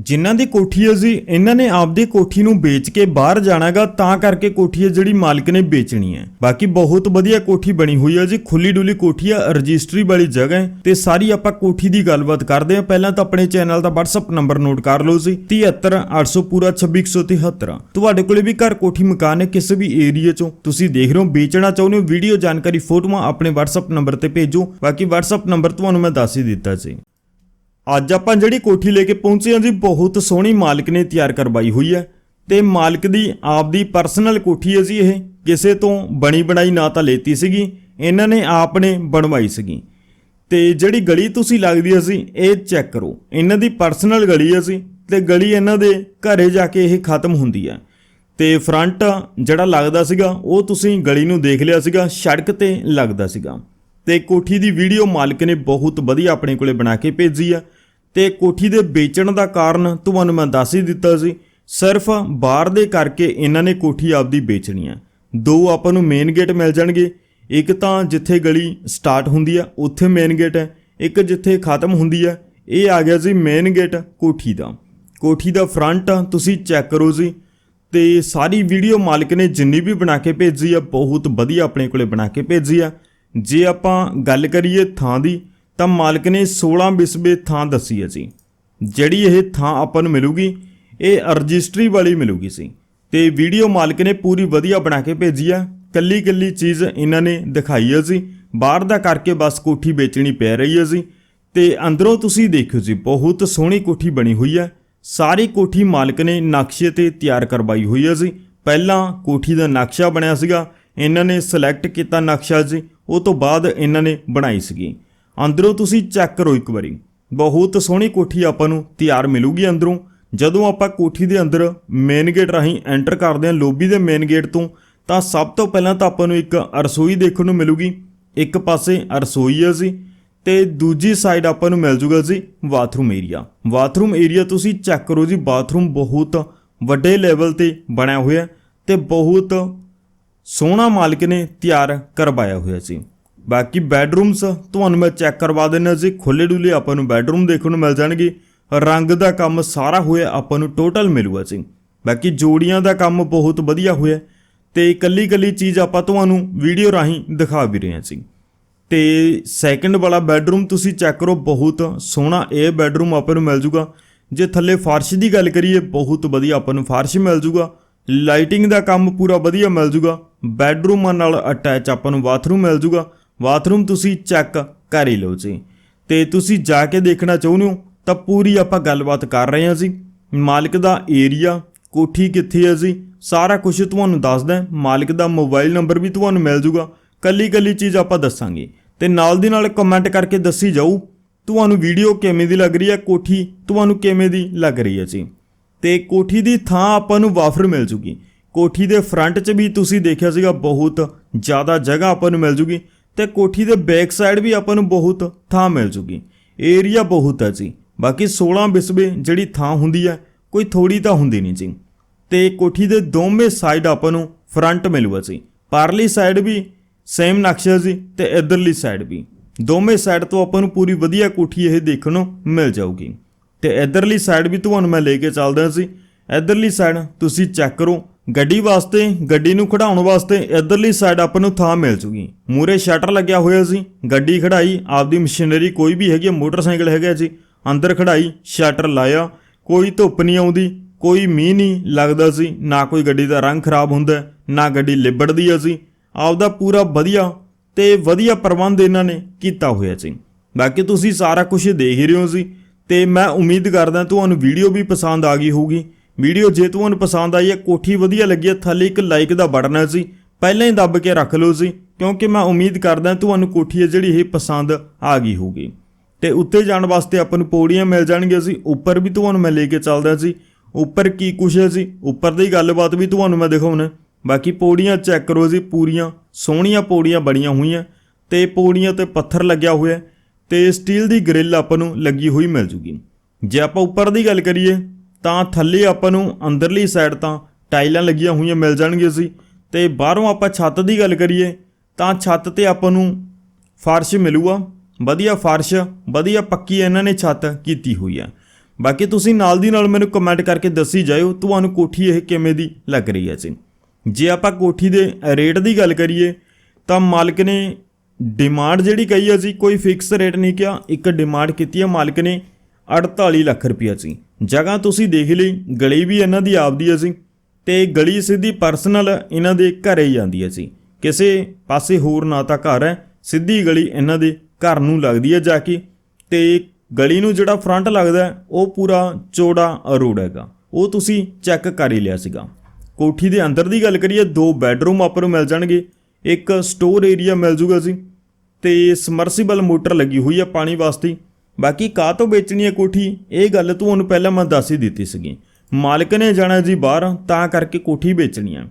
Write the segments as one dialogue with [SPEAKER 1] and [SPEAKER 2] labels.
[SPEAKER 1] ਜਿਨ੍ਹਾਂ ਦੀ ਕੋਠੀ ਹੈ ਜੀ, ਇਹਨਾਂ ਨੇ ਆਪਦੀ ਕੋਠੀ ਨੂੰ ਵੇਚ ਕੇ ਬਾਹਰ ਜਾਣਾਗਾ ਤਾਂ ਕਰਕੇ ਕੋਠੀ ਹੈ ਜਿਹੜੀ ਮਾਲਕ ਨੇ ਵੇਚਣੀ ਹੈ। ਬਾਕੀ ਬਹੁਤ ਵਧੀਆ ਕੋਠੀ ਬਣੀ ਹੋਈ ਹੈ ਜੀ ਖੁੱਲੀ ਡੁੱਲੀ ਕੋਠੀ ਆ ਰਜਿਸਟਰੀ ਵਾਲੀ ਜਗ੍ਹਾ ਹੈ। ਤੇ ਸਾਰੀ ਆਪਾਂ ਕੋਠੀ ਦੀ ਗੱਲਬਾਤ ਕਰਦੇ ਹਾਂ। ਪਹਿਲਾਂ ਤਾਂ ਆਪਣੇ ਚੈਨਲ ਦਾ WhatsApp ਨੰਬਰ ਨੋਟ ਕਰ ਲਓ ਜੀ 73800 ਪੂਰਾ 26173 ਤੁਹਾਡੇ ਕੋਲੇ ਵੀ ਘਰ ਕੋਠੀ ਮਕਾਨ ਹੈ ਕਿਸੇ ਵੀ ਏਰੀਆ ਚੋਂ। ਤੁਸੀਂ ਦੇਖ ਰਹੇ ਹੋ, ਵੇਚਣਾ ਚਾਹੁੰਦੇ ਹੋ ਵੀਡੀਓ ਜਾਣਕਾਰੀ, ਫੋਟੋਆਂ ਆਪਣੇ WhatsApp ਨੰਬਰ ਤੇ ਭੇਜੋ। ਬਾਕੀ WhatsApp ਨੰਬਰ ਤੁਹਾਨੂੰ ਮੈਂ ਦੱਸ ਹੀ ਦਿੱਤਾ ਸੀ ਅੱਜ ਆਪਾਂ ਜਿਹੜੀ ਕੋਠੀ ਲੈ ਕੇ ਪਹੁੰਚੇ ਹਾਂ ਜੀ, ਬਹੁਤ ਸੋਹਣੀ ਮਾਲਕ ਨੇ ਤਿਆਰ ਕਰਵਾਈ ਹੋਈ ਹੈ। ਤੇ ਮਾਲਕ ਦੀ ਆਪਦੀ ਪਰਸਨਲ ਕੋਠੀ ਹੈ ਜੀ ਇਹ। ਕਿਸੇ ਤੋਂ ਬਣੀ ਬਣਾਈ ਨਾ ਤਾਂ ਲੈਤੀ ਸੀਗੀ, ਇਹਨਾਂ ਨੇ ਆਪ ਨੇ ਬਣਵਾਈ ਸੀਗੀ। ਤੇ ਜਿਹੜੀ ਗਲੀ ਤੁਸੀਂ ਲੱਗਦੀ ਹੈ ਸੀ ਇਹ ਚੈੱਕ ਕਰੋ। ਇਹਨਾਂ ਦੀ ਪਰਸਨਲ ਗਲੀ ਹੈ ਸੀ ਤੇ ਗਲੀ ਇਹਨਾਂ ਦੇ ਘਰੇ ਜਾ ਕੇ ਇਹ ਖਤਮ ਹੁੰਦੀ ਹੈ। ਤੇ ਫਰੰਟ ਜਿਹੜਾ ਲੱਗਦਾ ਸੀਗਾ, ਉਹ ਤੁਸੀਂ ਗਲੀ ਨੂੰ ਦੇਖ ਲਿਆ ਸੀਗਾ, ਸੜਕ ਤੇ ਲੱਗਦਾ ਸੀਗਾ। ਤੇ ਕੋਠੀ ਦੀ ਵੀਡੀਓ ਮਾਲਕ ਨੇ ਬਹੁਤ ਵਧੀਆ ਆਪਣੇ ਕੋਲੇ ਬਣਾ ਕੇ ਭੇਜੀ ਆ। ਤੇ ਕੋਠੀ ਦੇ ਵੇਚਣ ਦਾ ਕਾਰਨ ਤੁਹਾਨੂੰ ਮੈਂ ਦੱਸ ਹੀ ਦਿੱਤਾ ਸੀ, ਸਿਰਫ ਬਾਹਰ ਦੇ ਕਰਕੇ ਇਹਨਾਂ ਨੇ ਕੋਠੀ ਆਪਦੀ ਵੇਚਣੀ ਆ। ਦੋ ਆਪਾਂ ਨੂੰ ਮੇਨ ਗੇਟ ਮਿਲ ਜਾਣਗੇ, ਇੱਕ ਤਾਂ ਜਿੱਥੇ ਗਲੀ ਸਟਾਰਟ ਹੁੰਦੀ ਆ, ਉੱਥੇ ਮੇਨ ਗੇਟ ਹੈ ਇੱਕ ਜਿੱਥੇ ਖਤਮ ਹੁੰਦੀ ਆ, ਇਹ ਆ ਗਿਆ ਜੀ ਮੇਨ ਗੇਟ ਕੋਠੀ ਦਾ। ਕੋਠੀ ਦਾ ਫਰੰਟ ਤੁਸੀਂ ਚੈੱਕ ਕਰੋ ਜੀ। ਤੇ ਸਾਰੀ ਵੀਡੀਓ ਮਾਲਕ ਨੇ ਜਿੰਨੀ ਵੀ ਬਣਾ ਕੇ ਭੇਜੀ ਆ, ਬਹੁਤ ਵਧੀਆ ਆਪਣੇ ਕੋਲੇ ਬਣਾ ਕੇ ਭੇਜੀ ਆ। ਜੇ ਆਪਾਂ ਗੱਲ ਕਰੀਏ ਥਾਂ ਦੀ, ਤਾਂ ਮਾਲਕ ਨੇ 16 ਬਿਸਬੇ ਥਾਂ ਦੱਸੀ ਹੈ ਜੀ। ਜਿਹੜੀ ਇਹ ਥਾਂ ਆਪਾਂ ਨੂੰ ਮਿਲੂਗੀ, ਇਹ ਰਜਿਸਟਰੀ ਵਾਲੀ ਮਿਲੂਗੀ ਸੀ ਤੇ ਵੀਡੀਓ ਮਾਲਕ ਨੇ ਪੂਰੀ ਵਧੀਆ ਬਣਾ ਕੇ ਭੇਜੀ ਆ। ਕੱਲੀ ਕੱਲੀ ਚੀਜ਼ ਇਹਨਾਂ ਨੇ ਦਿਖਾਈ ਹੈ ਜੀ। ਬਾਹਰ ਦਾ ਕਰਕੇ ਬਸ ਕੋਠੀ ਵੇਚਣੀ ਪੈ ਰਹੀ ਹੈ ਜੀ। ਤੇ ਅੰਦਰੋਂ ਤੁਸੀਂ ਦੇਖਿਓ ਜੀ, ਬਹੁਤ ਸੋਹਣੀ ਕੋਠੀ ਬਣੀ ਹੋਈ ਹੈ। ਸਾਰੀ ਕੋਠੀ ਮਾਲਕ ਨੇ ਨਕਸ਼ੇ ਤੇ ਤਿਆਰ ਕਰਵਾਈ ਹੋਈ ਹੈ ਜੀ। ਪਹਿਲਾਂ ਕੋਠੀ ਦਾ ਨਕਸ਼ਾ ਬਣਿਆ ਸੀਗਾ। ਇਹਨਾਂ ਨੇ ਸਿਲੈਕਟ ਕੀਤਾ ਨਕਸ਼ਾ ਜੀ। ਉਹ ਤੋਂ ਬਾਅਦ ਇਹਨਾਂ ਨੇ ਬਣਾਈ ਸੀਗੀ। ਅੰਦਰੋਂ ਤੁਸੀਂ ਚੈੱਕ ਕਰੋ ਇੱਕ ਵਾਰੀ। ਬਹੁਤ ਸੋਹਣੀ ਕੋਠੀ ਆਪਾਂ ਨੂੰ ਤਿਆਰ ਮਿਲੂਗੀ ਅੰਦਰੋਂ। ਜਦੋਂ ਆਪਾਂ ਕੋਠੀ ਦੇ ਅੰਦਰ ਮੇਨ ਗੇਟ ਰਾਹੀਂ ਐਂਟਰ ਕਰਦੇ ਹਾਂ ਲੋਬੀ ਦੇ ਮੇਨ ਗੇਟ ਤੋਂ, ਤਾਂ ਸਭ ਤੋਂ ਪਹਿਲਾਂ ਤਾਂ ਆਪਾਂ ਨੂੰ ਇੱਕ ਰਸੋਈ ਦੇਖਣ ਨੂੰ ਮਿਲੂਗੀ। ਇੱਕ ਪਾਸੇ ਰਸੋਈ ਹੈ ਜੀ ਤੇ ਦੂਜੀ ਸਾਈਡ ਆਪਾਂ ਨੂੰ ਮਿਲ ਜੂਗਾ ਜੀ ਬਾਥਰੂਮ ਏਰੀਆ ਬਾਥਰੂਮ ਏਰੀਆ ਤੁਸੀਂ ਚੈੱਕ ਕਰੋ ਜੀ ਬਾਥਰੂਮ ਬਹੁਤ ਵੱਡੇ ਲੈਵਲ ਤੇ ਬਣਿਆ ਹੋਇਆ ਹੈ ਤੇ ਬਹੁਤ ਸੋਹਣਾ ਮਾਲਕ ਨੇ ਤਿਆਰ ਕਰਵਾਇਆ ਹੋਇਆ ਸੀ। ਬਾਕੀ ਬੈਡਰੂਮਸ ਤੁਹਾਨੂੰ ਮੈਂ ਚੈੱਕ ਕਰਵਾ ਦਿੰਦਾ ਜੀ ਖੁੱਲੇ ਡੁੱਲੇ ਆਪਾਂ ਨੂੰ ਬੈਡਰੂਮ ਦੇਖਣ ਨੂੰ ਮਿਲ ਜਾਣਗੇ। ਰੰਗ ਦਾ ਕੰਮ ਸਾਰਾ ਹੋਇਆ, ਆਪਾਂ ਨੂੰ ਟੋਟਲ ਮਿਲੂਗਾ ਜੀ ਬਾਕੀ ਜੋੜੀਆਂ ਦਾ ਕੰਮ ਬਹੁਤ ਵਧੀਆ ਹੋਇਆ ਤੇ ਇਕੱਲੀ ਇਕੱਲੀ ਚੀਜ਼ ਆਪਾਂ ਤੁਹਾਨੂੰ ਵੀਡੀਓ ਰਾਹੀਂ ਦਿਖਾ ਵੀ ਰਹੇ ਹਾਂ ਜੀ ਤੇ ਸੈਕੰਡ ਵਾਲਾ ਬੈਡਰੂਮ ਤੁਸੀਂ ਚੈੱਕ ਕਰੋ, ਬਹੁਤ ਸੋਹਣਾ ਇਹ ਬੈਡਰੂਮ ਆਪਾਂ ਨੂੰ ਮਿਲ ਜੂਗਾ। ਜੇ ਥੱਲੇ ਫਰਸ਼ ਦੀ ਗੱਲ ਕਰੀਏ, ਬਹੁਤ ਵਧੀਆ ਆਪਾਂ ਨੂੰ ਫਰਸ਼ ਮਿਲ ਜੂਗਾ। ਲਾਈਟਿੰਗ ਦਾ ਕੰਮ ਪੂਰਾ ਵਧੀਆ ਮਿਲ ਜੂਗਾ। ਬੈਡਰੂਮਾਂ ਨਾਲ ਅਟੈਚ ਆਪਾਂ ਨੂੰ ਬਾਥਰੂਮ ਮਿਲ ਜੂਗਾ। ਬਾਥਰੂਮ ਤੁਸੀਂ ਚੈੱਕ ਕਰ ਹੀ ਲਓ ਜੀ। ਤੇ ਤੁਸੀਂ ਜਾ ਕੇ ਦੇਖਣਾ ਚਾਹੁੰਦੇ ਹੋ, ਤਾਂ ਪੂਰੀ ਆਪਾਂ ਗੱਲਬਾਤ ਕਰ ਰਹੇ ਹਾਂ ਜੀ। ਮਾਲਕ ਦਾ ਏਰੀਆ, ਕੋਠੀ ਕਿੱਥੇ ਹੈ ਜੀ, ਸਾਰਾ ਕੁਝ ਤੁਹਾਨੂੰ ਦੱਸਦਾ ਮਾਲਕ ਦਾ ਮੋਬਾਈਲ ਨੰਬਰ ਵੀ ਤੁਹਾਨੂੰ ਮਿਲ ਜੂਗਾ। ਕੱਲੀ ਕੱਲੀ ਚੀਜ਼ ਆਪਾਂ ਦੱਸਾਂਗੇ। ਤੇ ਨਾਲ ਦੀ ਨਾਲ ਕਮੈਂਟ ਕਰਕੇ ਦੱਸੀ ਜਾਊ, ਤੁਹਾਨੂੰ ਵੀਡੀਓ ਕਿਵੇਂ ਦੀ ਲੱਗ ਰਹੀ ਹੈ, ਕੋਠੀ ਤੁਹਾਨੂੰ ਕਿਵੇਂ ਦੀ ਲੱਗ ਰਹੀ ਹੈ ਜੀ। ਤੇ ਕੋਠੀ ਦੀ ਥਾਂ ਆਪਾਂ ਨੂੰ ਵਾਫਰ ਮਿਲ ਜੂਗੀ। ਕੋਠੀ ਦੇ ਫਰੰਟ 'ਚ ਵੀ ਤੁਸੀਂ ਦੇਖਿਆ ਸੀਗਾ ਬਹੁਤ ਜ਼ਿਆਦਾ ਜਗ੍ਹਾ ਆਪਾਂ ਨੂੰ ਮਿਲ ਜੂਗੀ ਤੇ ਕੋਠੀ ਦੇ ਬੈਕ ਸਾਈਡ ਵੀ ਆਪਾਂ ਨੂੰ ਬਹੁਤ ਥਾਂ ਮਿਲ ਜੂਗੀ। ਏਰੀਆ ਬਹੁਤ ਹੈ ਜੀ। ਬਾਕੀ 16 ਬਿਸਵੇ ਜਿਹੜੀ ਥਾਂ ਹੁੰਦੀ ਹੈ, ਕੋਈ ਥੋੜੀ ਤਾਂ ਹੁੰਦੀ ਨਹੀਂ ਜੀ। ਤੇ ਕੋਠੀ ਦੇ ਦੋਵੇਂ ਸਾਈਡ ਆਪਾਂ ਨੂੰ ਫਰੰਟ ਮਿਲੂਗਾ ਜੀ। ਪਰਲੀ ਸਾਈਡ ਵੀ ਸੇਮ ਨਕਸ਼ਾ ਜੀ ਤੇ ਇਧਰਲੀ ਸਾਈਡ ਵੀ। ਦੋਵੇਂ ਸਾਈਡ ਤੋਂ ਆਪਾਂ ਨੂੰ ਪੂਰੀ ਵਧੀਆ ਕੋਠੀ ਇਹ ਦੇਖਣ ਨੂੰ ਮਿਲ ਜਾਊਗੀ। ਤੇ ਇਧਰਲੀ ਸਾਈਡ ਵੀ ਤੁਹਾਨੂੰ ਮੈਂ ਲੈ ਕੇ ਚੱਲਦਾ ਸੀ। ਇਧਰਲੀ ਸਾਈਡ ਤੁਸੀਂ ਚੈੱਕ ਕਰੋ ਗੱਡੀ ਵਾਸਤੇ ਗੱਡੀ ਨੂੰ ਖੜਾਉਣ ਵਾਸਤੇ ਇਧਰਲੀ ਸਾਈਡ ਆਪਾਂ ਨੂੰ ਥਾਂ ਮਿਲ ਜੂਗੀ। ਮੂਰੇ ਸ਼ਟਰ ਲੱਗਿਆ ਹੋਇਆ ਸੀ ਗੱਡੀ ਖੜਾਈ ਆਪਦੀ ਮਸ਼ੀਨਰੀ ਕੋਈ ਵੀ ਹੈਗੀ ਹੈ, ਮੋਟਰਸਾਈਕਲ ਹੈਗਾ ਜੀ। ਅੰਦਰ ਖੜਾਈ ਸ਼ਟਰ ਲਾਇਆ ਕੋਈ ਧੁੱਪ ਨਹੀਂ ਆਉਂਦੀ ਕੋਈ ਮੀਂਹ ਨਹੀਂ ਲੱਗਦਾ ਸੀ ਨਾ ਕੋਈ ਗੱਡੀ ਦਾ ਰੰਗ ਖਰਾਬ ਹੁੰਦਾ ਨਾ ਗੱਡੀ ਲਿਬੜਦੀ ਹੈ ਸੀ ਆਪਦਾ ਪੂਰਾ ਵਧੀਆ ਤੇ ਵਧੀਆ ਪ੍ਰਬੰਧ ਇਹਨਾਂ ਨੇ ਕੀਤਾ ਹੋਇਆ ਸੀ ਬਾਕੀ ਤੁਸੀਂ ਸਾਰਾ ਕੁਝ ਦੇਖ ਹੀ ਰਹੇ ਹੋ ਸੀ ਤੇ ਮੈਂ ਉਮੀਦ ਕਰਦਾ ਤੁਹਾਨੂੰ ਵੀਡੀਓ ਵੀ ਪਸੰਦ ਆ ਗਈ ਹੋਊਗੀ। ਵੀਡੀਓ ਜੇ ਤੁਹਾਨੂੰ ਪਸੰਦ ਆਈ ਹੈ, ਕੋਠੀ ਵਧੀਆ ਲੱਗੀ ਹੈ, ਥੱਲੇ ਇੱਕ ਲਾਈਕ ਦਾ ਬਟਨ ਹੈ ਸੀ ਪਹਿਲਾਂ ਹੀ ਦੱਬ ਕੇ ਰੱਖ ਲਓ ਸੀ ਕਿਉਂਕਿ ਮੈਂ ਉਮੀਦ ਕਰਦਾ ਤੁਹਾਨੂੰ ਕੋਠੀ ਹੈ ਜਿਹੜੀ ਇਹ ਪਸੰਦ ਆ ਗਈ ਹੋਊਗੀ। ਤੇ ਉੱਤੇ ਜਾਣ ਵਾਸਤੇ ਆਪਾਂ ਨੂੰ ਪੌੜੀਆਂ ਮਿਲ ਜਾਣਗੀਆਂ ਸੀ ਉੱਪਰ ਵੀ ਤੁਹਾਨੂੰ ਮੈਂ ਲੈ ਕੇ ਚੱਲਦਾ ਸੀ ਉੱਪਰ ਕੀ ਕੁਛ ਹੈ ਜੀ, ਉੱਪਰ ਦੀ ਗੱਲਬਾਤ ਵੀ ਤੁਹਾਨੂੰ ਮੈਂ ਦਿਖਾਉਣਾ। ਬਾਕੀ ਪੌੜੀਆਂ ਚੈੱਕ ਕਰੋ ਜੀ, ਪੂਰੀਆਂ ਸੋਹਣੀਆਂ ਪੌੜੀਆਂ ਬਣੀਆਂ ਹੋਈਆਂ ਤੇ ਪੌੜੀਆਂ ਤੇ ਪੱਥਰ ਲੱਗਿਆ ਹੋਇਆ। ਤੇ ਸਟੀਲ ਦੀ ਗ੍ਰਿਲ ਆਪਾਂ ਨੂੰ ਲੱਗੀ ਹੋਈ ਮਿਲ ਜੂਗੀ। ਜੇ ਆਪਾਂ ਉੱਪਰ ਦੀ ਗੱਲ ਕਰੀਏ, ਤਾਂ ਥੱਲੇ ਆਪਾਂ ਨੂੰ ਅੰਦਰਲੀ ਸਾਈਡ ਤਾਂ ਟਾਈਲਾਂ ਲੱਗੀਆਂ ਹੋਈਆਂ ਮਿਲ ਜਾਣਗੀਆਂ ਸੀ। ਤੇ ਬਾਹਰੋਂ ਆਪਾਂ ਛੱਤ ਦੀ ਗੱਲ ਕਰੀਏ, ਤਾਂ ਛੱਤ ਤੇ ਆਪਾਂ ਨੂੰ ਫਰਸ਼ ਮਿਲੂਗਾ। ਵਧੀਆ ਫਰਸ਼, ਵਧੀਆ ਪੱਕੀ ਇਹਨਾਂ ਨੇ ਛੱਤ ਕੀਤੀ ਹੋਈ ਹੈ ਬਾਕੀ ਤੁਸੀਂ ਨਾਲ ਦੀ ਨਾਲ ਮੈਨੂੰ ਕਮੈਂਟ ਕਰਕੇ ਦੱਸੀ ਜਾਇਓ, ਤੁਹਾਨੂੰ ਕੋਠੀ ਇਹ ਕਿਵੇਂ ਦੀ ਲੱਗ ਰਹੀ ਹੈ ਜੀ। ਜੇ ਆਪਾਂ ਕੋਠੀ ਦੇ ਰੇਟ ਦੀ ਗੱਲ ਕਰੀਏ, ਤਾਂ ਮਾਲਕ ਨੇ ਡਿਮਾਂਡ ਜਿਹੜੀ ਕਹੀ ਹੈ ਜੀ ਕੋਈ ਫਿਕਸ ਰੇਟ ਨਹੀਂ ਕਿਹਾ, ਇੱਕ ਡਿਮਾਂਡ ਕੀਤੀ ਹੈ ਮਾਲਕ ਨੇ 48 ਲੱਖ ਰੁਪਈਆ ਸੀ ਜਗ੍ਹਾ ਤੁਸੀਂ ਦੇਖ ਲਈ, ਗਲੀ ਵੀ ਇਹਨਾਂ ਦੀ ਆਪਦੀ ਹੈ ਜੀ ਤੇ ਗਲੀ ਸਿੱਧੀ ਪਰਸਨਲ ਇਹਨਾਂ ਦੇ ਘਰੇ ਹੀ ਜਾਂਦੀ ਹੈ ਜੀ ਕਿਸੇ ਪਾਸੇ ਹੋਰ ਨਾ ਤਾਂ ਘਰ ਹੈ, ਸਿੱਧੀ ਗਲੀ ਇਹਨਾਂ ਦੇ ਘਰ ਨੂੰ ਲੱਗਦੀ ਹੈ ਜਾ ਕੇ, ਤੇ ਗਲੀ ਨੂੰ ਜਿਹੜਾ ਫਰੰਟ ਲੱਗਦਾ, ਉਹ ਪੂਰਾ ਚੌੜਾ ਰੋਡ ਹੈਗਾ। ਉਹ ਤੁਸੀਂ ਚੈੱਕ ਕਰ ਹੀ ਲਿਆ ਸੀਗਾ। ਕੋਠੀ ਦੇ ਅੰਦਰ ਦੀ ਗੱਲ ਕਰੀਏ, ਦੋ ਬੈੱਡਰੂਮ ਆਪਾਂ ਨੂੰ ਮਿਲ ਜਾਣਗੇ, ਇੱਕ ਸਟੋਰ ਏਰੀਆ ਮਿਲ ਜੂਗਾ ਜੀ ਤੇ ਸਮਰਸੀਬਲ ਮੋਟਰ ਲੱਗੀ ਹੋਈ ਹੈ ਪਾਣੀ ਵਾਸਤੇ। ਬਾਕੀ ਕਾਹ ਤੋਂ ਵੇਚਣੀ ਹੈ ਕੋਠੀ? ਇਹ ਗੱਲ ਤੁਹਾਨੂੰ ਪਹਿਲਾਂ ਮੈਂ ਦੱਸ ਹੀ ਦਿੱਤੀ ਸੀਗੀ। ਮਾਲਕ ਨੇ ਜਾਣਾ ਜੀ ਬਾਹਰ, ਤਾਂ ਕਰਕੇ ਕੋਠੀ ਵੇਚਣੀ ਹੈ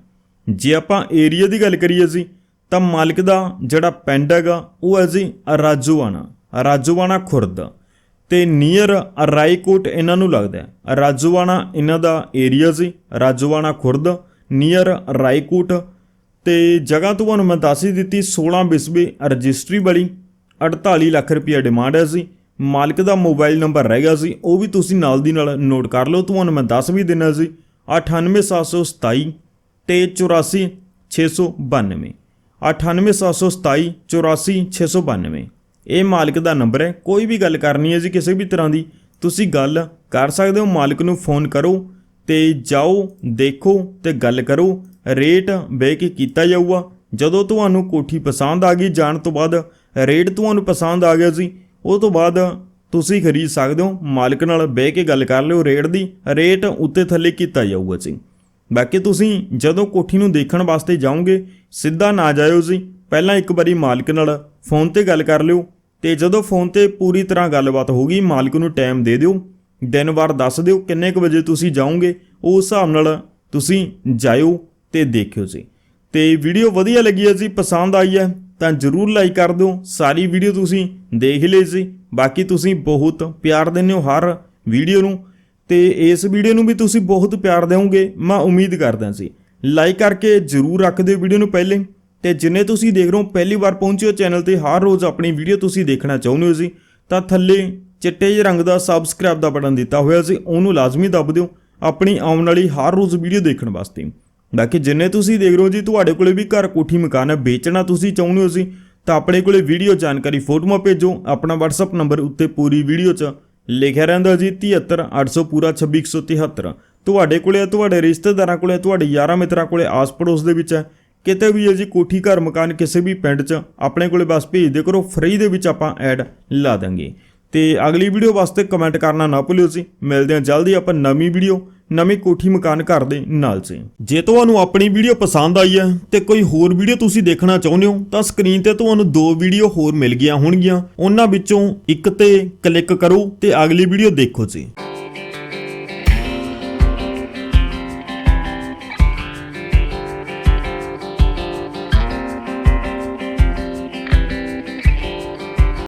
[SPEAKER 1] ਜੇ ਆਪਾਂ ਏਰੀਆ ਦੀ ਗੱਲ ਕਰੀਏ ਜੀ, ਤਾਂ ਮਾਲਕ ਦਾ ਜਿਹੜਾ ਪਿੰਡ ਹੈਗਾ, ਉਹ ਹੈ ਜੀ ਰਾਜੋਆਣਾ ਰਾਜੋਆਣਾ ਖੁਰਦ। ਤੇ ਨੀਅਰ ਰਾਈਕੋਟ ਇਹਨਾਂ ਨੂੰ ਲੱਗਦਾ ਹੈ। ਰਾਜੋਆਣਾ ਇਹਨਾਂ ਦਾ ਏਰੀਆ ਸੀ ਰਾਜੋਆਣਾ ਖੁਰਦ, ਨੀਅਰ ਰਾਈਕੋਟ ਤੇ ਜਗ੍ਹਾ ਤੁਹਾਨੂੰ ਮੈਂ ਦੱਸ ਹੀ ਦਿੱਤੀ 16 ਬਿਸਵੇ ਰਜਿਸਟਰੀ ਵਾਲੀ 48 ਲੱਖ ਰੁਪਏ ਡਿਮਾਂਡ ਹੈ ਸੀ ਮਾਲਕ ਦਾ ਮੋਬਾਈਲ ਨੰਬਰ ਰਹਿ ਗਿਆ ਸੀ ਉਹ ਵੀ ਤੁਸੀਂ ਨਾਲ ਦੀ ਨਾਲ ਨੋਟ ਕਰ ਲਓ, ਤੁਹਾਨੂੰ ਮੈਂ ਦੱਸ ਵੀ ਦਿੰਨਾ ਸੀ 98727 ਤੇ 84692 98727 84692 ਇਹ ਮਾਲਕ ਦਾ ਨੰਬਰ ਹੈ, ਕੋਈ ਵੀ ਗੱਲ ਕਰਨੀ ਹੈ ਜੀ ਕਿਸੇ ਵੀ ਤਰ੍ਹਾਂ ਦੀ, ਤੁਸੀਂ ਗੱਲ ਕਰ ਸਕਦੇ ਹੋ, ਮਾਲਕ ਨੂੰ ਫੋਨ ਕਰੋ ਤੇ ਜਾਓ, ਦੇਖੋ ਤੇ ਗੱਲ ਕਰੋ ਰੇਟ ਬਹਿ ਕੇ ਕੀਤਾ ਜਾਊਗਾ। ਜਦੋਂ ਤੁਹਾਨੂੰ ਕੋਠੀ ਪਸੰਦ ਆ ਗਈ, ਜਾਣ ਤੋਂ ਬਾਅਦ ਰੇਟ ਤੁਹਾਨੂੰ ਪਸੰਦ ਆ ਗਿਆ ਸੀ, ਉਹ ਤੋਂ ਬਾਅਦ ਤੁਸੀਂ ਖਰੀਦ ਸਕਦੇ ਹੋ। ਮਾਲਕ ਨਾਲ ਬਹਿ ਕੇ ਗੱਲ ਕਰ ਲਿਓ ਰੇਟ ਦੀ। ਰੇਟ ਉੱਤੇ ਥੱਲੇ ਕੀਤਾ ਜਾਊਗਾ ਜੀ ਬਾਕੀ ਤੁਸੀਂ ਜਦੋਂ ਕੋਠੀ ਨੂੰ ਦੇਖਣ ਵਾਸਤੇ ਜਾਓਗੇ, ਸਿੱਧਾ ਨਾ ਜਾਇਓ ਜੀ ਪਹਿਲਾਂ ਇੱਕ ਵਾਰੀ ਮਾਲਕ ਨਾਲ ਫੋਨ ਤੇ ਗੱਲ ਕਰ ਲਿਓ ਤੇ ਜਦੋਂ ਫੋਨ ਤੇ ਪੂਰੀ ਤਰ੍ਹਾਂ ਗੱਲਬਾਤ ਹੋਗੀ ਮਾਲਕ ਨੂੰ ਟਾਈਮ ਦੇ ਦਿਓ। ਦਿਨ ਵਾਰ ਦੱਸ ਦਿਓ ਕਿੰਨੇ ਕੁ ਵਜੇ ਤੁਸੀਂ ਜਾਓਗੇ। ਉਸ ਹਿਸਾਬ ਨਾਲ ਤੁਸੀਂ ਜਾਇਓ। ਤੇ ਦੇਖਿਓ ਜੀ। ਤੇ ਵੀਡੀਓ ਵਧੀਆ ਲੱਗੀ ਹੈ ਜੀ, ਪਸੰਦ ਆਈ ਹੈ, ਤਾਂ ਜਰੂਰ ਲਾਈਕ ਕਰ ਦਿਓ। ਸਾਰੀ ਵੀਡੀਓ ਤੁਸੀਂ ਦੇਖ ਲਈ ਜੀ ਬਾਕੀ ਤੁਸੀਂ ਬਹੁਤ ਪਿਆਰ ਦਿੰਦੇ ਹੋ ਹਰ ਵੀਡੀਓ ਨੂੰ। ਤੇ ਇਸ ਵੀਡੀਓ ਨੂੰ ਵੀ ਤੁਸੀਂ ਬਹੁਤ ਪਿਆਰ ਦਿਓਗੇ, ਮੈਂ ਉਮੀਦ ਕਰਦਾ ਸੀ ਲਾਈਕ ਕਰਕੇ ਜਰੂਰ ਰੱਖ ਦਿਓ ਵੀਡੀਓ ਨੂੰ ਪਹਿਲੇ। ਤੇ ਜਿੰਨੇ ਤੁਸੀਂ ਦੇਖ ਰਹੇ ਹੋ, ਪਹਿਲੀ ਵਾਰ ਪਹੁੰਚੇ ਹੋ ਚੈਨਲ ਤੇ, ਹਰ ਰੋਜ਼ ਆਪਣੀ ਵੀਡੀਓ ਤੁਸੀਂ ਦੇਖਣਾ ਚਾਹੁੰਦੇ ਹੋ ਜੀ, ਤਾਂ ਥੱਲੇ ਚਿੱਟੇ ਜਿਹੇ ਰੰਗ ਦਾ ਸਬਸਕ੍ਰਾਈਬ ਦਾ ਬਟਨ ਦਿੱਤਾ ਹੋਇਆ ਸੀ ਉਹਨੂੰ ਲਾਜ਼ਮੀ ਦੱਬ ਦਿਓ। ਆਪਣੀ ਆਉਣ ਵਾਲੀ ਹਰ ਰੋਜ਼ ਵੀਡੀਓ ਦੇਖਣ ਵਾਸਤੇ। ਬਾਕੀ ਜਿੰਨੇ ਤੁਸੀਂ ਦੇਖ ਰਹੇ ਹੋ ਜੀ ਤੁਹਾਡੇ ਕੋਲੇ ਵੀ ਘਰ ਕੋਠੀ ਮਕਾਨ ਹੈ ਵੇਚਣਾ ਤੁਸੀਂ ਚਾਹੁੰਦੇ ਹੋ ਸੀ ਤਾਂ ਆਪਣੇ ਕੋਲੇ ਵੀਡੀਓ ਜਾਣਕਾਰੀ ਫੋਟੋਆਂ ਭੇਜੋ ਆਪਣਾ WhatsApp ਨੰਬਰ ਉੱਤੇ ਪੂਰੀ ਵੀਡੀਓ 'ਚ ਲਿਖਿਆ ਰਹਿੰਦਾ ਜੀ 73800 ਪੂਰਾ 26173 ਤੁਹਾਡੇ ਕੋਲੇ ਹੈ, ਤੁਹਾਡੇ ਰਿਸ਼ਤੇਦਾਰਾਂ ਕੋਲੇ ਹੈ, ਤੁਹਾਡੇ ਯਾਰਾਂ ਮਿੱਤਰਾਂ ਕੋਲੇ ਆਸ ਪੜੋਸ ਦੇ ਵਿੱਚ ਹੈ ਕਿਤੇ ਵੀ ਹੈ ਜੀ ਕੋਠੀ ਘਰ ਮਕਾਨ ਕਿਸੇ ਵੀ ਪਿੰਡ 'ਚ ਆਪਣੇ ਕੋਲੇ ਬਸ ਭੇਜ ਦੇ ਕਰੋ ਫ੍ਰੀ ਦੇ ਵਿੱਚ ਆਪਾਂ ਐਡ ਲਾ ਦਾਂਗੇ। ਤੇ ਅਗਲੀ ਵੀਡੀਓ ਵਾਸਤੇ ਕਮੈਂਟ ਕਰਨਾ ਨਾ ਭੁੱਲਿਓ ਜੀ। ਮਿਲਦੇ ਹਾਂ ਜਲਦੀ ਆਪਾਂ ਨਵੀਂ ਵੀਡੀਓ, ਨਵੀਂ ਕੋਠੀ ਮਕਾਨ ਘਰ ਦੇ ਨਾਲ ਜੀ। ਜੇ ਤੁਹਾਨੂੰ ਆਪਣੀ ਵੀਡੀਓ ਪਸੰਦ ਆਈ ਹੈ ਤੇ ਕੋਈ ਹੋਰ ਵੀਡੀਓ ਤੁਸੀਂ ਦੇਖਣਾ ਚਾਹੁੰਦੇ ਹੋ, ਤਾਂ ਸਕਰੀਨ ਤੇ ਤੁਹਾਨੂੰ ਦੋ ਵੀਡੀਓ ਹੋਰ ਮਿਲ ਗਈਆਂ ਹੋਣਗੀਆਂ। ਉਹਨਾਂ ਵਿੱਚੋਂ ਇੱਕ ਤੇ ਕਲਿੱਕ ਕਰੋ ਤੇ ਅਗਲੀ ਵੀਡੀਓ ਦੇਖੋ ਜੀ।